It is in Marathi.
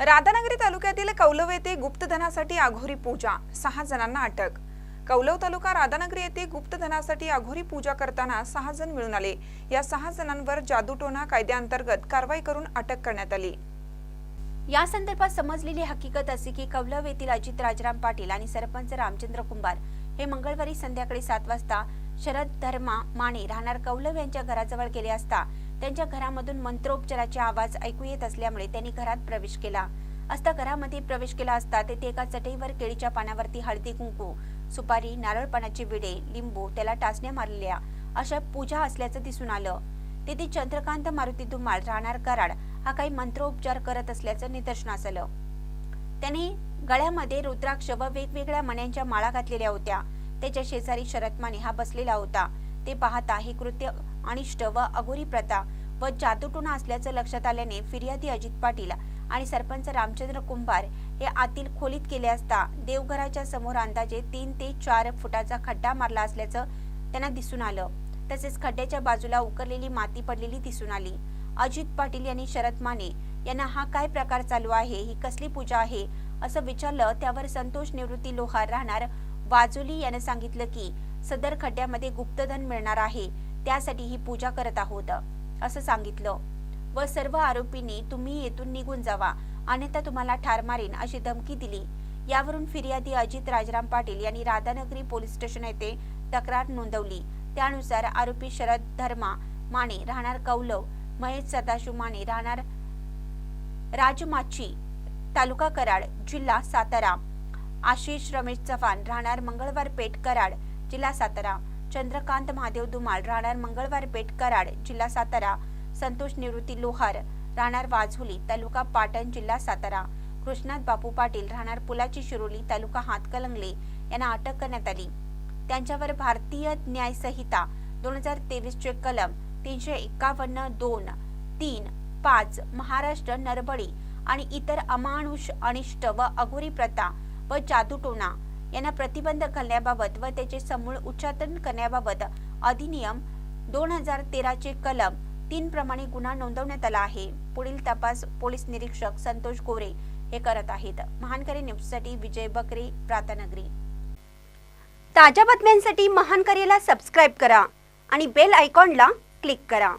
राधानगरी तालुक्यातील कौलव येथे गुप्तधनासाठी आघोरी पूजा. सहा जणांना अटक. कौलव तालुका राधानगरी येथे गुप्तधनासाठी आघोरी पूजा करताना सहा जण मिळून आले. या सहा जणांवर जादूटोना कायद्याअंतर्गत कारवाई करून अटक करण्यात आली. या संदर्भात समजलेली हकीकत अशी की कौलव येथील अजित राजराम पाटील आणि सरपंच रामचंद्र कुंभार हे मंगळवारी संध्याकाळी सात वाजता शरद धर्मा माने राहणार कौलव यांच्या घराजवळ गेले असता त्यांच्या घरामधून मंत्रोपचाराचे आवाज ऐकू येत असल्यामुळे त्यांनी घरात प्रवेश केला. असता घरामध्ये प्रवेश केला असता तेथे एका चटईवर केळीच्या पानावरती हळदी कुंकू सुपारी नारळ पानाचे विडे लिंबू त्याला टाचण्या मारलेल्या अशा पूजा असल्याचं दिसून आलं. तेथे चंद्रकांत मारुती धुमाळ राहणार कराड हा काही मंत्रोपचार करत असल्याचं निदर्शनास आलं. त्याने गळ्यामध्ये रुद्राक्ष व वेगवेगळ्या मण्यांच्या माळा घातलेल्या होत्या. त्याच्या शेजारी शरद माने हा बसलेला होता. ते पाहता हे कृत्य अनिष्ट व अघोरी प्रथा व जादूटोणा असल्याचं लक्षात आल्याने फिर्यादी अजित पाटील आणि सरपंच रामचंद्र कुंभार हे आतील खोलीत केले असता देवघराच्या समोर अंदाजे तीन ते चार फुटाचा खड्डा मारला असल्याचं त्यांना दिसून आलं. तसेच खड्ड्याच्या बाजूला उकरलेली माती पडलेली दिसून आली. अजित पाटील यांनी शरद माने यांना हा काय प्रकार चालू आहे? ही कसली पूजा आहे? असं विचारलं त्यावर संतोष निवृत्ती लोहार राहणार वाजोली यानं सांगितलं की सदर खड्ड्यामध्ये गुप्तधन मिळणार आहे. त्यासाठी ही पूजा करत आहोत असं सांगितलं. व सर्व आरोपींनी तुम्ही येथून निघून जावा अन्यथा तुम्हाला ठार मारेन अशी धमकी दिली. यावरून फिर्यादी अजित राजराम पाटील यांनी राधानगरी पोलीस स्टेशन येथे तक्रार नोंदवली. त्यानुसार आरोपी शरद धर्मा माने राहणार कौलव महेश सदाशिव माने राहणार राजमाची तालुका कराड जिल्हा सातारा आशिष रमेश चव्हाण राहणार मंगळवार पेठ कराड जिल्हा सातारा. चंद्रकांत महादेव धुमाळ राहणार मंगळवार पेठ कराड जिल्हा सातारा संतोष निवृत्ती लोहार राहणार वाझोली तालुका पाटण जिल्हा सातारा. कृष्णात बापू पाटील राहणार पुलाची शिरोली तालुका हातकलंगले यांना अटक करण्यात आली. त्यांच्यावर भारतीय न्याय संहिता दोन हजार तेवीस चे कलम तीनशे एकावन्न दोन तीन पाच महाराष्ट्र नरबळी आणि इतर अमानुष अनिष्ट व अघोरी प्रथा व जादूटोणा यांना प्रतिबंध घालण्याबाबत व त्याचे समूळ उच्चाटन करण्याबाबत अधिनियम दोन हजार तेराचे कलम तीन प्रमाणे गुन्हा नोंदवण्यात आला आहे. पुढील तपास पोलीस निरीक्षक संतोष गोरे हे करत आहेत. महानकरी न्यूजसाठी विजय बकरे प्रातानगरी. ताज्या बातम्यांसाठी महानकरीला सबस्क्राईब करा आणि बेल आयकॉनला क्लिक करा.